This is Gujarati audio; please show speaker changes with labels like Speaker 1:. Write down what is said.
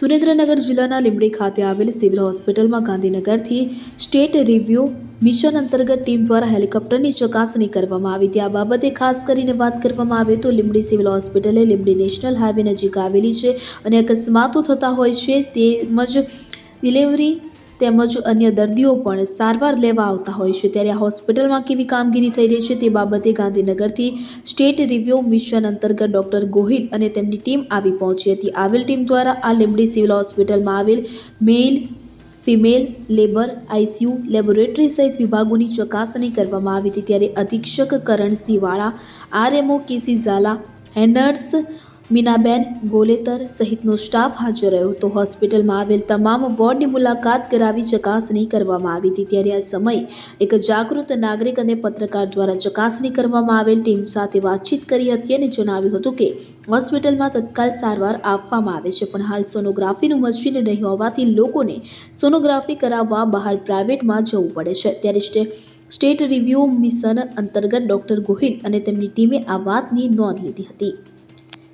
Speaker 1: સુરેન્દ્રનગર જિલ્લાના લીંબડી ખાતે આવેલ સિવિલ હોસ્પિટલમાં ગાંધીનગરથી સ્ટેટ રિવ્યુ મિશન અંતર્ગત ટીમ દ્વારા હેલિકોપ્ટરની ચકાસણી કરવામાં આવી. આ બાબતે ખાસ કરીને વાત કરવામાં આવે તો લીંબડી સિવિલ હોસ્પિટલે લીંબડી નેશનલ હાઈવે નજીક આવેલી છે અને અકસ્માતો થતા હોય છે. તેમજ ડિલિવરી તેમજ અન્ય દર્દીઓ પણ સારવાર લેવા આવતા હોય છે. ત્યારે આ હોસ્પિટલમાં કેવી કામગીરી થઈ રહી છે તે બાબતે ગાંધીનગરથી સ્ટેટ રિવ્યુ મિશન અંતર્ગત ડોક્ટર ગોહિલ અને તેમની ટીમ આવી પહોંચી હતી. આવેલ ટીમ દ્વારા આ લીંબડી સિવિલ હોસ્પિટલમાં આવેલ male, female, labour ICU laboratory સહિત વિભાગોની ચકાસણી કરવામાં આવી હતી. ત્યારે અધિક્ષક Karansinh Vala, RMO K C હેન્ડર્સ Minaben Goletar સહિતનો સ્ટાફ હાજર રહ્યો હતો. હોસ્પિટલમાં આવેલ તમામ વોર્ડની મુલાકાત કરાવી ચકાસણી કરવામાં આવી હતી. ત્યારે આ સમયે એક જાગૃત નાગરિક અને પત્રકાર દ્વારા ચકાસણી કરવામાં આવેલ ટીમ સાથે વાતચીત કરી હતી અને જણાવ્યું હતું કે, હોસ્પિટલમાં તત્કાલ સારવાર આપવામાં આવે છે, પણ હાલ સોનોગ્રાફીનું મશીન નહીં હોવાથી લોકોને સોનોગ્રાફી કરાવવા બહાર પ્રાઇવેટમાં જવું પડે છે. ત્યારે સ્ટે, સ્ટેટ રિવ્યુ મિશન અંતર્ગત ડોક્ટર ગોહિલ અને તેમની ટીમે આ વાતની નોંધ લીધી હતી.